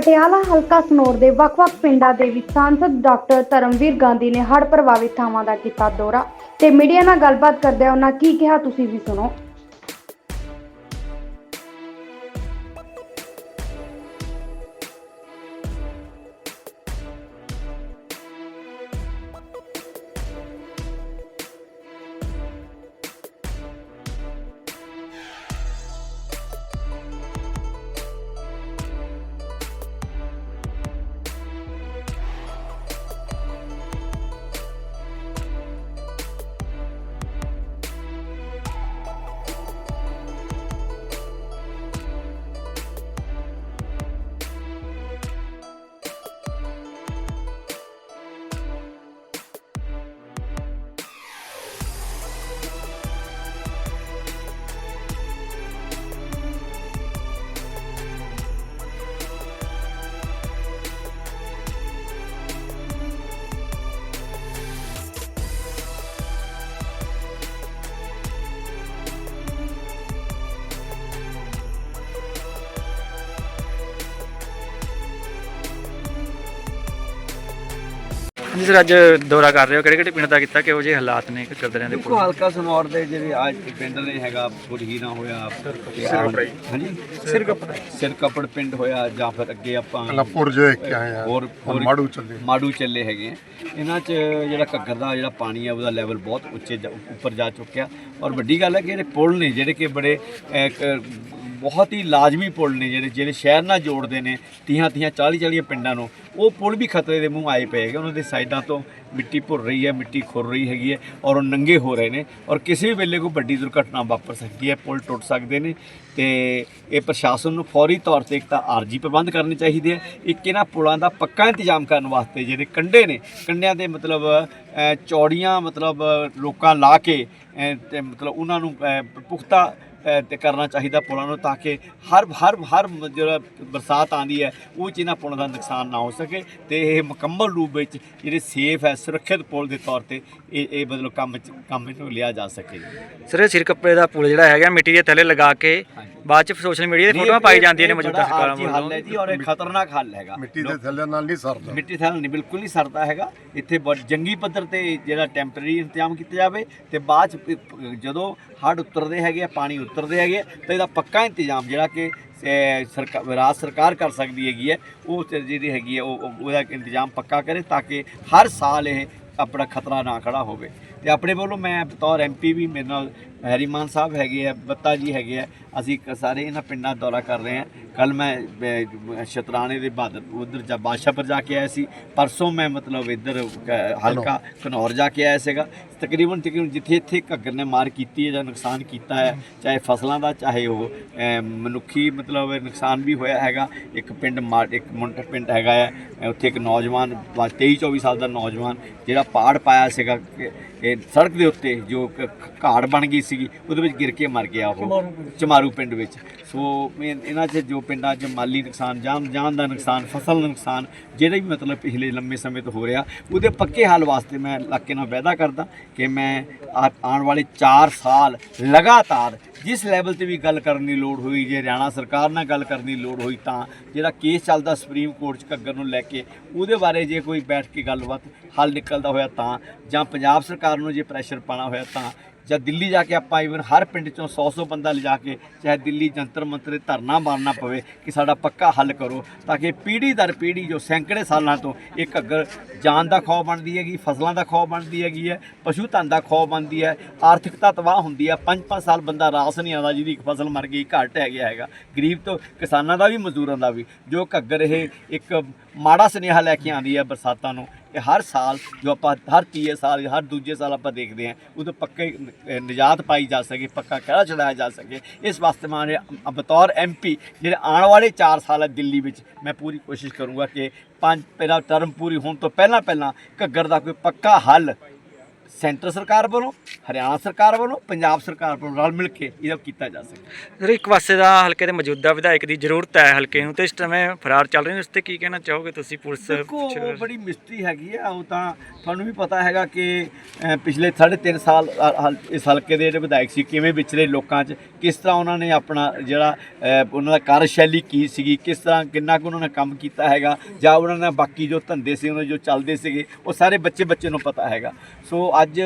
ਪਟਿਆਲਾ ਹਲਕਾ ਸਨੌਰ ਦੇ ਵੱਖ-ਵੱਖ ਪਿੰਡਾਂ ਦੇ ਵਿੱਚ ਸਾਂਸਦ ਡਾਕਟਰ ਧਰਮਵੀਰ ਗਾਂਧੀ ਨੇ ਹੜ੍ਹ ਪ੍ਰਭਾਵਿਤ ਥਾਵਾਂ ਦਾ ਕੀਤਾ ਦੌਰਾ ਤੇ ਮੀਡੀਆ ਨਾਲ ਗੱਲਬਾਤ ਕਰਦਿਆਂ ਉਹਨਾਂ ਕੀ ਕਿਹਾ ਤੁਸੀਂ ਵੀ ਸੁਣੋ। ਜੀ ਸਰ ਅੱਜ ਦੌਰਾ ਕਰ ਰਹੇ ਹੋ। ਕਿਹੜੇ ਕਿਹੜੇ ਪਿੰਡ ਦਾ ਕੀਤਾ? ਕਿਹੋ ਜਿਹੇ ਹਾਲਾਤ ਨੇ? ਕਦਰਿਆਂ ਦੇ ਦੇਖੋ ਹਲਕਾ ਸਨੌਰ ਦੇ ਜਿਹੜੇ ਅੱਜ ਪਿੰਡ ਨੇ ਹੈਗਾ ਬੁਰਹੀਨਾ ਹੋਇਆ। ਹਾਂਜੀ? ਸਿਰਕਪੜ ਸਿਰਕਪੜ ਪਿੰਡ ਹੋਇਆ ਜਾਂ ਫਿਰ ਅੱਗੇ ਆਪਾਂ ਲਪੁਰ ਜੋ ਇੱਕ ਆਏ ਆ। ਹੋਰ ਹੋਰ ਮਾੜੂ ਚੱਲੇ। ਮਾੜੂ ਚੱਲੇ ਹੈਗੇ ਆ। ਇਹਨਾਂ 'ਚ ਜਿਹੜਾ ਘੱਗਰ ਦਾ ਜਿਹੜਾ ਪਾਣੀ ਆ ਉਹਦਾ ਲੈਵਲ ਬਹੁਤ ਉੱਚੇ ਜਾ- ਉੱਪਰ ਜਾ ਚੁੱਕਿਆ। ਔਰ ਵੱਡੀ ਗੱਲ ਹੈ ਕਿ ਜਿਹੜੇ ਪੁਲ ਨੇ ਜਿਹੜੇ ਕਿ ਬੜੇ ਅਹ, ਬਹੁਤ ਹੀ ਲਾਜ਼ਮੀ ਪੁਲ ਨੇ ਜਿਹੜੇ ਜਿਹੜੇ ਸ਼ਹਿਰ ਨਾਲ ਜੋੜਦੇ ਨੇ ਤੀਹਾਂ ਤੀਹਾਂ 40 40 ਪਿੰਡਾਂ ਨੂੰ। ਉਹ ਪੁਲ ਵੀ ਖਤਰੇ ਦੇ ਮੂੰਹ ਆਏ ਪਏ ਉਹਨਾਂ ਦੇ ਸਾਈਡਾਂ ਤੋਂ ਮਿੱਟੀ ਭੁਰ ਰਹੀ ਹੈ ਮਿੱਟੀ ਖੁਰ ਰਹੀ ਹੈਗੀ ਹੈ ਔਰ ਉਹ ਨੰਗੇ ਹੋ ਰਹੇ ਨੇ ਔਰ ਕਿਸੇ ਵੀ ਵੇਲੇ ਕੋਈ ਵੱਡੀ ਦੁਰਘਟਨਾ ਵਾਪਰ ਸਕਦੀ ਹੈ ਪੁਲ ਟੁੱਟ ਸਕਦੇ ਨੇ ਤੇ ਇਹ ਪ੍ਰਸ਼ਾਸਨ ਨੂੰ ਫੌਰੀ ਤੌਰ ਤੇ ਇੱਕ ਤਾਂ ਆਰਜੀ ਪ੍ਰਬੰਧ ਕਰਨੇ ਚਾਹੀਦੇ ਆ ਇੱਕ ਇਹਨਾਂ ਪੁਲਾਂ ਦਾ ਪੱਕਾ ਇੰਤਜ਼ਾਮ ਕਰਨ ਵਾਸਤੇ ਜਿਹੜੇ ਕੰਢੇ ਨੇ ਕੰਢਿਆਂ ਦੇ ਮਤਲਬ ਚੌੜੀਆਂ ਮਤਲਬ ਲੋਕਾਂ ਲਾ ਕੇ ਅਹ, ਮਤਲਬ ਉਹਨਾਂ ਨੂੰ ਪੁਖਤਾ ਤੇ ਕਰਨਾ ਚਾਹੀਦਾ ਪੁਲਾਂ ਨੂੰ ਤਾਂ ਕਿ ਹਰ ਹਰ ਹਰ ਜਿਹੜਾ ਬਰਸਾਤ ਆਂਦੀ ਹੈ ਉਹ 'ਚ ਇਹਨਾਂ ਪੁਲਾਂ ਦਾ ਨੁਕਸਾਨ ਨਾ ਹੋ ਸਕੇ ਤੇ ਇਹ ਮੁਕੰਮਲ ਰੂਪ ਵਿੱਚ ਜਿਹੜੇ ਸੇਫ ਹੈ ਸੁਰੱਖਿਅਤ ਪੁਲ ਦੇ ਤੌਰ ਤੇ ਇਹ ਇਹ ਮਤਲਬ ਕੰਮ 'ਚ ਕੰਮ ਨੂੰ ਲਿਆ ਜਾ ਸਕੇ। ਸਰ ਇਹ ਸਿਰ ਕੱਪੜੇ ਦਾ ਪੁਲ ਜਿਹੜਾ ਹੈਗਾ ਮਿੱਟੀ ਦੇ ਥੱਲੇ ਲਗਾ ਕੇ ਬਾਅਦ ਚ ਸੋਸ਼ਲ ਮੀਡੀਆ ਤੇ ਫੋਟੋਆਂ ਪਾਈ ਜਾਂਦੀਆਂ ਨੇ ਮੌਜੂਦਾ ਸਰਕਾਰਾਂ ਹੱਲ ਹੈ ਵੱਲੋਂ ਜੀ ਔਰ ਇਹ ਖਤਰਨਾਕ ਹੱਲ ਹੈਗਾ। ਮਿੱਟੀ ਦੇ ਥੱਲੇ ਨਾਲ ਨਹੀਂ ਸਰਦਾ। ਮਿੱਟੀ ਥਲ ਨਹੀਂ ਬਿਲਕੁਲ ਨਹੀਂ ਸਰਦਾ ਹੈਗਾ। ਇੱਥੇ ਬਹੁਤ ਜੰਗੀ ਪੱਧਰ ਤੇ ਜਿਹੜਾ ਟੈਂਪਰੇਰੀ ਇੰਤਜ਼ਾਮ ਕੀਤਾ ਜਾਵੇ ਤੇ ਬਾਅਦ ਚ ਜਦੋਂ ਹੜ੍ਹ ਉਤਰਦੇ ਹੈਗੇ ਆ ਪਾਣੀ ਉਤਰਦੇ ਹੈਗੇ ਆ, ਤਾਂ ਇਹਦਾ ਪੱਕਾ ਇੰਤਜ਼ਾਮ ਜਿਹੜਾ ਕਿ ਸਰਕਾਰ ਰਾਜ ਸਰਕਾਰ ਕਰ ਸਕਦੀ ਹੈਗੀ ਹੈ ਉਹ ਜਿਹੜੀ ਹੈਗੀ ਹੈ ਉਹ ਉਹ- ਉਹਦਾ ਇੰਤਜ਼ਾਮ ਪੱਕਾ ਕਰੇ ਤਾਂ ਕਿ ਹਰ ਸਾਲ ਇਹ ਆਪਣਾ ਖਤਰਾ ਨਾ ਖੜਾ ਹੋਵੇ। ਤੇ ਆਪਣੇ ਵੱਲੋਂ ਮੈਂ ਬਤੌਰ ਐਮਪੀ ਵੀ ਮੇਰੇ ਨਾਲ ਹੈਰੀਮਾਨ ਸਾਹਿਬ ਹੈਗੇ ਆ ਬੱਤਾ ਜੀ ਹੈਗੇ ਆ। ਅਸੀਂ ਸਾਰੇ ਇਹਨਾਂ ਪਿੰਡਾਂ ਦੌਰਾ ਕਰ ਰਹੇ ਹਾਂ। ਕੱਲ ਮੈਂ ਸ਼ਤਰਾਣੇ ਦੇ ਬਾਦਰ ਉਧਰ ਜਾ ਬਾਦਸ਼ਾਹਪੁਰ ਜਾ ਕੇ ਆਇਆ ਸੀ। ਪਰਸੋਂ ਮੈਂ ਮਤਲਬ ਇੱਧਰ ਹਲਕਾ ਘਨੌਰ ਜਾ ਕੇ ਆਇਆ ਸੀਗਾ। ਤਕਰੀਬਨ ਤਕਰੀਬਨ ਜਿੱਥੇ ਇੱਥੇ ਘੱਗਰ ਨੇ ਮਾਰ ਕੀਤੀ ਹੈ ਜਾਂ ਨੁਕਸਾਨ ਕੀਤਾ ਹੈ ਚਾਹੇ ਫਸਲਾਂ ਦਾ ਚਾਹੇ ਉਹ ਮਨੁੱਖੀ ਮਤਲਬ ਨੁਕਸਾਨ ਵੀ ਹੋਇਆ ਹੈਗਾ। ਇੱਕ ਪਿੰਡ ਇੱਕ ਮੁੰਡਾ ਪਿੰਡ ਹੈਗਾ ਹੈ। ਉੱਥੇ ਇੱਕ ਨੌਜਵਾਨ 23 24 ਸਾਲ ਦਾ ਨੌਜਵਾਨ ਜਿਹੜਾ ਪਹਾੜ ਪਾਇਆ ਸੀਗਾ ਇਹ ਸੜਕ ਦੇ ਉੱਤੇ ਜੋ ਘਾੜ ਬਣ ਗਈ ਸੀਗੀ ਉਹਦੇ ਵਿੱਚ ਗਿਰ ਕੇ ਮਰ ਗਿਆ ਉਹ। ਚਮਾਰੂ ਪਿੰਡ ਵਿੱਚ। ਸੋ ਇਹ- ਇਹਨਾਂ 'ਚ ਜੋ ਪਿੰਡਾਂ 'ਚ ਮਾਲੀ ਨੁਕਸਾਨ ਜਾਨ ਜਾਨ ਦਾ ਨੁਕਸਾਨ ਫਸਲ ਦਾ ਨੁਕਸਾਨ ਜਿਹੜਾ ਵੀ ਮਤਲਬ ਪਿਛਲੇ ਲੰਮੇ ਸਮੇਂ ਤੋਂ ਹੋ ਰਿਹਾ ਉਹਦੇ ਪੱਕੇ ਹੱਲ ਵਾਸਤੇ ਮੈਂ ਇਲਾਕੇ ਨਾਲ ਵਾਅਦਾ ਕਰਦਾ ਕਿ ਮੈਂ ਆਉਣ ਵਾਲੇ 4 ਸਾਲ ਲਗਾਤਾਰ ਜਿਸ ਲੈਵਲ ਤੇ ਵੀ ਗੱਲ ਕਰਨ ਦੀ ਲੋੜ ਹੋਈ ਜੇ ਹਰਿਆਣਾ ਸਰਕਾਰ ਨਾਲ ਗੱਲ ਕਰਨ ਦੀ ਲੋੜ ਹੋਈ ਤਾਂ ਜਿਹੜਾ ਕੇਸ ਚੱਲਦਾ ਸੁਪਰੀਮ ਕੋਰਟ 'ਚ ਘੱਗਰ ਨੂੰ ਲੈ ਕੇ ਉਹਦੇ ਬਾਰੇ ਜੇ ਕੋਈ ਬੈਠ ਕੇ ਗੱਲਬਾਤ ਹੱਲ ਨਿਕਲਦਾ ਹੋਇਆ ਤਾਂ ਜਾਂ ਪੰਜਾਬ ਸਰਕਾਰ ਨੂੰ ਜੇ ਪ੍ਰੈਸ਼ਰ ਪਾਣਾ ਹੋਇਆ ਤਾਂ ਜਾਂ ਦਿੱਲੀ ਜਾ ਕੇ ਆਪਾਂ ਇਵਨ ਹਰ ਪਿੰਡ ਚੋਂ 100-100 ਬੰਦਾ ਲਿਜਾ ਕੇ ਚਾਹੇ ਦਿੱਲੀ ਜੰਤਰ ਮੰਤਰ ਧਰਨਾ ਮਾਰਨਾ ਪਵੇ ਕਿ ਸਾਡਾ ਪੱਕਾ ਹੱਲ ਕਰੋ, ਤਾਂ ਕਿ ਪੀੜ੍ਹੀ ਦਰ ਪੀੜ੍ਹੀ ਜੋ ਸੈਂਕੜੇ ਸਾਲਾਂ ਤੋਂ ਇਹ ਘੱਗਰ ਜਾਨ ਦਾ ਖੌਅ ਬਣਦੀ ਹੈਗੀ, ਫਸਲਾਂ ਦਾ ਖੌਅ ਬਣਦੀ ਹੈਗੀ ਹੈ, ਪਸ਼ੂ ਧਨ ਦਾ ਖੌਅ ਬਣਦੀ ਹੈ ਆਰਥਿਕਤਾ ਤਬਾਹ ਹੁੰਦੀ ਹੈ 5-5 ਸਾਲ ਬੰਦਾ ਰਾਸ ਨਹੀਂ ਆਉਂਦਾ ਜਿਹਦੀ ਇੱਕ ਫਸਲ ਮਰ ਗਈ, ਘਰ ਹੈ ਗਿਆ ਹੈਗਾ। ਗਰੀਬ ਤੋਂ ਕਿਸਾਨਾਂ ਦਾ ਵੀ, ਮਜ਼ਦੂਰਾਂ ਦਾ ਵੀ, ਜੋ ਘੱਗਰ ਇਹ ਇੱਕ ਮਾੜਾ ਸੁਨੇਹਾ ਲੈ ਕੇ ਆਉਂਦੀ ਹੈ ਬਰਸਾਤਾਂ ਨੂੰ ਇਹ ਹਰ ਸਾਲ ਜੋ ਆਪਾਂ, ਹਰ ਤੀਏ ਸਾਲ, ਹਰ ਦੂਜੇ ਸਾਲ ਆਪਾਂ ਦੇਖਦੇ ਹਾਂ, ਉਦੋਂ ਪੱਕੇ ਨਿਜਾਤ ਪਾਈ ਜਾ ਸਕੇ, ਪੱਕਾ ਕਿਹੜਾ ਚੜਾਇਆ ਜਾ ਸਕੇ। ਇਸ ਵਾਸਤੇ ਮੈਂ ਅ- ਬਤੌਰ ਐਮਪੀ ਜਿਹੜੇ ਆਉਣ ਵਾਲੇ 4 ਸਾਲ ਹੈ ਦਿੱਲੀ ਵਿੱਚ, ਮੈਂ ਪੂਰੀ ਕੋਸ਼ਿਸ਼ ਕਰੂੰਗਾ ਕਿ ਪੰਜ, ਪਹਿਲਾ ਟਰਮ ਪੂਰੀ ਹੋਣ ਤੋਂ ਪਹਿਲਾਂ ਪਹਿਲਾਂ ਘੱਗਰ ਦਾ ਕੋਈ ਪੱਕਾ ਹੱਲ ਸੈਂਟਰ ਸਰਕਾਰ ਵੱਲੋਂ ਹਰਿਆਣਾ ਸਰਕਾਰ ਵੱਲੋਂ ਪੰਜਾਬ ਸਰਕਾਰ ਵੱਲੋਂ ਰਲ ਮਿਲ ਕੇ ਇਹਦਾ ਕੀਤਾ ਜਾ ਸਕੇ। ਸਰ ਇੱਕ ਪਾਸੇ ਦਾ ਹਲਕੇ ਦੇ ਮੌਜੂਦਾ ਵਿਧਾਇਕ ਦੀ ਜ਼ਰੂਰਤ ਹੈ ਹਲਕੇ ਨੂੰ ਤੇ ਇਸ ਸਮੇਂ ਫਰਾਰ ਚੱਲ ਰਹੇ ਨੇ ਉਸ ਤੇ ਕੀ ਕਹਿਣਾ ਚਾਹੋਗੇ ਤੁਸੀਂ ਪੁਲਿਸ ਦੇਖੋ ਉਹ ਬੜੀ ਮਿਸਟਰੀ ਹੈਗੀ ਆ ਉਹ ਤਾਂ ਤੁਹਾਨੂੰ ਵੀ ਪਤਾ ਹੈਗਾ ਕਿ ਪਿਛਲੇ 3.5 ਸਾਲ ਇਸ ਹਲਕੇ ਦੇ ਜਿਹੜੇ ਵਿਧਾਇਕ ਸੀ ਕਿਵੇਂ ਵਿਚਰੇ ਲੋਕਾਂ 'ਚ ਕਿਸ ਤਰ੍ਹਾਂ ਉਹਨਾਂ ਨੇ ਆਪਣਾ ਜਿਹੜਾ ਉਹਨਾਂ ਦਾ ਕਾਰਜਸ਼ੈਲੀ ਕੀ ਸੀਗੀ ਕਿਸ ਤਰ੍ਹਾਂ ਕਿੰਨਾ ਕੁ ਉਹਨਾਂ ਨੇ ਕੰਮ ਕੀਤਾ ਹੈਗਾ ਜਾਂ ਉਹਨਾਂ ਨੇ ਬਾਕੀ ਜੋ ਧੰਦੇ ਸੀ ਉਹਨਾਂ ਜੋ ਚੱਲਦੇ ਸੀਗੇ ਉਹ ਸਾਰੇ ਬੱਚੇ ਬੱਚੇ ਨੂੰ ਪਤਾ ਹੈਗਾ। ਸੋ ਅੱਜ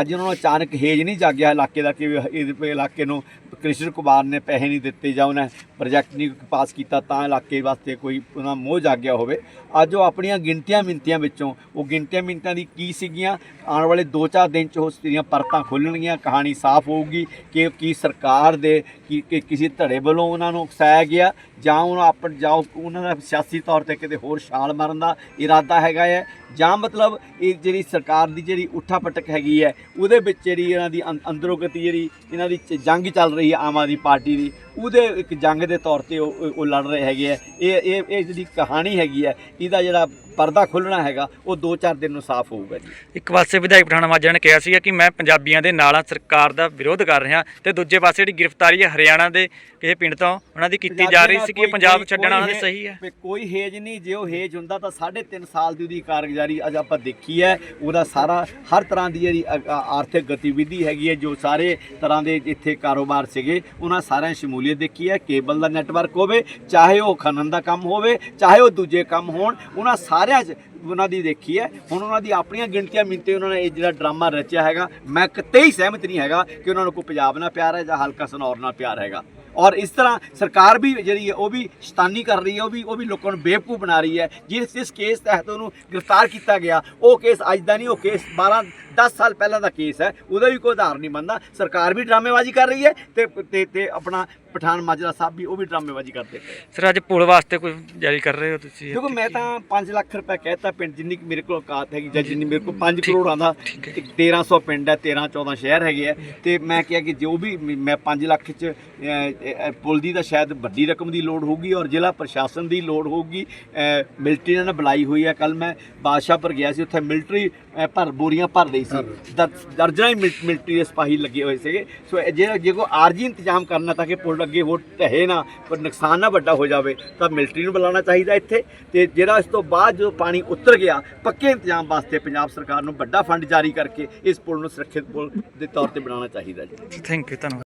ਅੱਜ ਉਹਨਾਂ ਨੂੰ ਅਚਾਨਕ ਹੇਜ ਨਹੀਂ ਜਾਗਿਆ ਇਲਾਕੇ ਦਾ ਕਿ ਵੀ ਇਲਾਕੇ ਨੂੰ ਕ੍ਰਿਸ਼ਨ ਕੁਮਾਰ ਨੇ ਪੈਸੇ ਨਹੀਂ ਦਿੱਤੇ ਜਾਂ ਉਹਨੇ ਪ੍ਰੋਜੈਕਟ ਨਹੀਂ ਪਾਸ ਕੀਤਾ ਤਾਂ ਇਲਾਕੇ ਵਾਸਤੇ ਕੋਈ ਉਹਨਾਂ ਮੋਹ ਜਾਗਿਆ ਹੋਵੇ। ਅੱਜ ਉਹ ਆਪਣੀਆਂ ਗਿਣਤੀਆਂ ਮਿੰਤੀਆਂ ਵਿੱਚੋਂ, ਉਹ ਗਿਣਤੀਆਂ ਮਿੰਤਾਂ ਦੀ ਕੀ ਸੀਗੀਆਂ? ਆਉਣ ਵਾਲੇ 2-4 ਦਿਨ ਚ ਉਸ ਦੀਆਂ ਪਰਤਾਂ ਖੁੱਲਣਗੀਆਂ, ਕਹਾਣੀ ਸਾਫ਼ ਹੋਊਗੀ ਕਿ ਕੀ ਸਰਕਾਰ ਦੇ, ਕੀ, ਕਿ ਕਿਸੇ ਧੜੇ ਵੱਲੋਂ ਉਹਨਾਂ ਨੂੰ ਉਕਸਾਇਆ ਗਿਆ ਜਾਂ ਉਹਨਾਂ ਆਪਣ ਜਾਂ ਉਹਨਾਂ ਦਾ ਸਿਆਸੀ ਤੌਰ ਤੇ ਕਿਤੇ ਹੋਰ ਛਾਲ ਮਾਰਨ ਦਾ ਇਰਾਦਾ ਹੈਗਾ ਹੈ। ਜਾਂ ਮਤਲਬ ਇਹ ਜਿਹੜੀ ਸਰਕਾਰ ਦੀ ਜਿਹੜੀ ਉੱਠਾ ਪਟਕ ਹੈਗੀ ਹੈ, ਉਹਦੇ ਵਿੱਚ ਜਿਹੜੀ ਇਹਨਾਂ ਦੀ ਅੰ- ਅੰਦਰੋਂ ਗਤੀ ਜਿਹੜੀ ਇਹਨਾਂ ਦੀ ਚ- ਜੰਗ ਚੱਲ ਰਹੀ ਹੈ ਆਮ ਆਦਮੀ ਪਾਰਟੀ ਦੀ ਉਹਦੇ ਇੱਕ ਜੰਗ ਦੇ ਤੌਰ ਤੇ ਉਹ ਲੜ ਰਹੇ ਹੈਗੇ ਆ। ਇਹ ਇਹ ਇਹ ਜਿਹੜੀ ਕਹਾਣੀ ਹੈਗੀ ਹੈ ਇਹਦਾ ਜਿਹੜਾ ਪਰਦਾ ਖੁੱਲਣਾ ਹੈਗਾ ਉਹ 2-4 ਦਿਨ ਨੂੰ ਸਾਫ਼ ਹੋਊਗਾ ਜੀ। ਇੱਕ ਪਾਸੇ ਵਿਧਾਇਕ ਪਠਾਣਾ ਮਾਜਰਾ ਨੇ ਕਿਹਾ ਸੀਗਾ ਕਿ ਮੈਂ ਪੰਜਾਬੀਆਂ ਦੇ ਨਾਲ ਸਰਕਾਰ ਦਾ ਵਿਰੋਧ ਕਰ ਰਿਹਾ ਤੇ ਦੂਜੇ ਪਾਸੇ ਜਿਹੜੀ ਗ੍ਰਿਫਤਾਰੀ ਹੈ ਹਰਿਆਣਾ ਦੇ ਕਿਸੇ ਪਿੰਡ ਤੋਂ ਉਹਨਾਂ ਦੀ ਕੀਤੀ ਜਾ ਰਹੀ ਸੀ ਕਿ ਪੰਜਾਬ ਛੱਡਣਾ ਉਹਨਾਂ ਦੇ ਸਹੀ ਹੈ? ਕੋਈ ਹੇਜ ਨਹੀਂ ਜੇ ਉਹ ਹੇਜ ਹੁੰਦਾ ਤਾਂ 3.5 ਸਾਲ ਦੀ ਉਹਦੀ ਕਾਰਗੁਜ਼ਾਰੀ ਅੱਜ ਆਪਾਂ ਦੇਖੀ ਹੈ। ਉਹਦਾ ਸਾਰਾ ਹਰ ਤਰ੍ਹਾਂ ਦੀ ਜਿਹੜੀ ਆਰਥਿਕ ਗਤੀਵਿਧੀ ਹੈਗੀ ਹੈ ਜੋ ਸਾਰੇ ਤਰ੍ਹਾਂ ਦੇ ਇੱਥੇ ਕਾਰੋਬਾਰ ਸੀਗੇ ਉਹਨਾਂ ਸਾਰਿਆਂ ਸ਼ਮੂਲੀਅਤ ਦੇਖੀ ਹੈ? ਕੇਬਲ ਦਾ ਨੈਟਵਰਕ ਹੋਵੇ, ਚਾਹੇ ਉਹ ਖਨਨ ਦਾ ਕੰਮ ਹੋਵੇ, ਚਾਹੇ ਉਹ ਦੂਜੇ ਕੰਮ ਹੋਣ, ਉਹਨਾਂ ਸਾਰਿਆਂ 'ਚ ਉਹਨਾਂ ਦੀ ਦੇਖੀ ਹੈ। ਹੁਣ ਉਹਨਾਂ ਦੀ ਆਪਣੀਆਂ ਗਿਣਤੀਆਂ ਮਿੰਤੇ ਉਹਨਾਂ ਨੇ ਇਹ ਜਿਹੜਾ ਡਰਾਮਾ ਰਚਿਆ ਹੈਗਾ, ਮੈਂ ਕਿਤੇ ਹੀ ਸਹਿਮਤ ਨਹੀਂ ਹੈਗਾ ਕਿ ਉਹਨਾਂ ਨੂੰ ਕੋਈ ਪੰਜਾਬ ਨਾਲ ਪਿਆਰ ਹੈ ਜਾਂ ਹਲਕਾ ਸਨੌਰ ਨਾਲ ਪਿਆਰ ਹੈਗਾ। ਔਰ ਇਸ ਤਰ੍ਹਾਂ ਸਰਕਾਰ ਵੀ ਜਿਹੜੀ ਹੈ, ਉਹ ਵੀ ਸ਼ਤਾਨੀ ਕਰ ਰਹੀ ਹੈ, ਉਹ ਵੀ ਉਹ ਵੀ ਲੋਕਾਂ ਨੂੰ ਬੇਵਕੂਫ ਬਣਾ ਰਹੀ ਹੈ। ਜਿਸ ਇਸ ਕੇਸ ਤਹਿਤ ਉਹਨੂੰ ਗ੍ਰਿਫਤਾਰ ਕੀਤਾ ਗਿਆ, ਉਹ ਕੇਸ ਅੱਜ ਦਾ ਨਹੀਂ, ਉਹ ਕੇਸ 12 10 ਸਾਲ ਪਹਿਲਾਂ ਦਾ ਕੇਸ ਹੈ, ਉਹਦਾ ਵੀ ਕੋਈ ਆਧਾਰ ਨਹੀਂ ਬਣਦਾ। ਸਰਕਾਰ ਵੀ ਡਰਾਮੇਬਾਜ਼ੀ ਕਰ ਰਹੀ ਹੈ ਤੇ ਤੇ ਤੇ ਆਪਣਾ ਪਠਾਨ ਮਾਜਰਾ ਸਾਹਿਬ ਵੀ ਉਹ ਵੀ ਡਰਾਮੇਬਾਜ਼ੀ ਕਰਦੇ ਪਏ ਸਰ ਅੱਜ ਪੁਲ ਵਾਸਤੇ ਕੋਈ ਜਾਰੀ ਕਰ ਰਹੇ ਹੋ ਤੁਸੀਂ? ਦੇਖੋ ਮੈਂ ਤਾਂ 5 ਲੱਖ ਰੁਪਏ ਕਹਿਤਾ ਪਿੰਡ ਜਿੰਨੀ ਕੁ ਮੇਰੇ ਕੋਲ ਔਕਾਤ ਹੈਗੀ ਜਾਂ ਜਿੰਨੀ ਮੇਰੇ ਕੋਲ 5 ਕਰੋੜਾਂ ਦਾ ਠੀਕ ਹੈ। ਤੇ 1300 ਪਿੰਡ ਹੈ 13 14 ਸ਼ਹਿਰ ਹੈਗੇ ਆ ਤੇ ਮੈਂ ਕਿਹਾ ਕਿ ਜੋ ਵੀ ਮ- ਮੈਂ 5 ਲੱਖ ਚ ਪੁਲ ਦੀ ਤਾਂ ਸ਼ਾਇਦ ਵੱਡੀ ਰਕਮ ਦੀ ਲੋੜ ਹੋਊਗੀ ਔਰ ਜ਼ਿਲ੍ਹਾ ਪ੍ਰਸ਼ਾਸਨ ਦੀ ਲੋੜ ਹੋਊਗੀ। ਮਿਲਟਰੀ ਨੇ ਬੁਲਾਈ ਹੋਈ ਹੈ। ਕੱਲ ਮੈਂ ਬਾਦਸ਼ਾਹਪੁਰ ਗਿਆ ਸੀ ਉੱਥੇ ਮਿਲਟਰੀ ਭਰ ਬੋਰੀਆਂ ਭਰ ਰਹੀ ਸੀ। ਦਰ- ਦਰਜਨਾਂ ਹੀ ਮਿਲ- ਮਿਲਟਰੀ ਦੇ ਸਿਪਾਹੀ ਲੱਗੇ ਹੋਏ ਸੀਗੇ। ਸੋ ਜੇ ਜੇ ਕੋ ਆਰਜੀ ਇੰਤਜ਼ਾਮ ਕਰਨਾ ਤਾਂ ਕਿ ਪੁਲ ਅੱਗੇ ਹੋਰ ਢਹੇ ਨਾ, ਪਰ ਨੁਕਸਾਨ ਨਾ ਵੱਡਾ ਹੋ ਜਾਵੇ, ਤਾਂ ਮਿਲਟਰੀ ਨੂੰ ਬੁਲਾਉਣਾ ਚਾਹੀਦਾ ਇੱਥੇ। ਤੇ ਜਿਹੜਾ ਇਸ ਤੋਂ ਬਾਅਦ ਜਦੋਂ ਪਾਣੀ ਉਤਰ ਗਿਆ, ਪੱਕੇ ਇੰਤਜ਼ਾਮ ਵਾਸਤੇ ਪੰਜਾਬ ਸਰਕਾਰ ਨੂੰ ਵੱਡਾ ਫੰਡ ਜਾਰੀ ਕਰਕੇ ਇਸ ਪੁਲ ਨੂੰ ਸੁਰੱਖਿਅਤ ਪੁਲ ਦੇ ਤੌਰ ਤੇ ਬਣਾਉਣਾ ਚਾਹੀਦਾ ਜੀ। ਥੈਂਕ ਯੂ ਧੰਨਵਾਦ।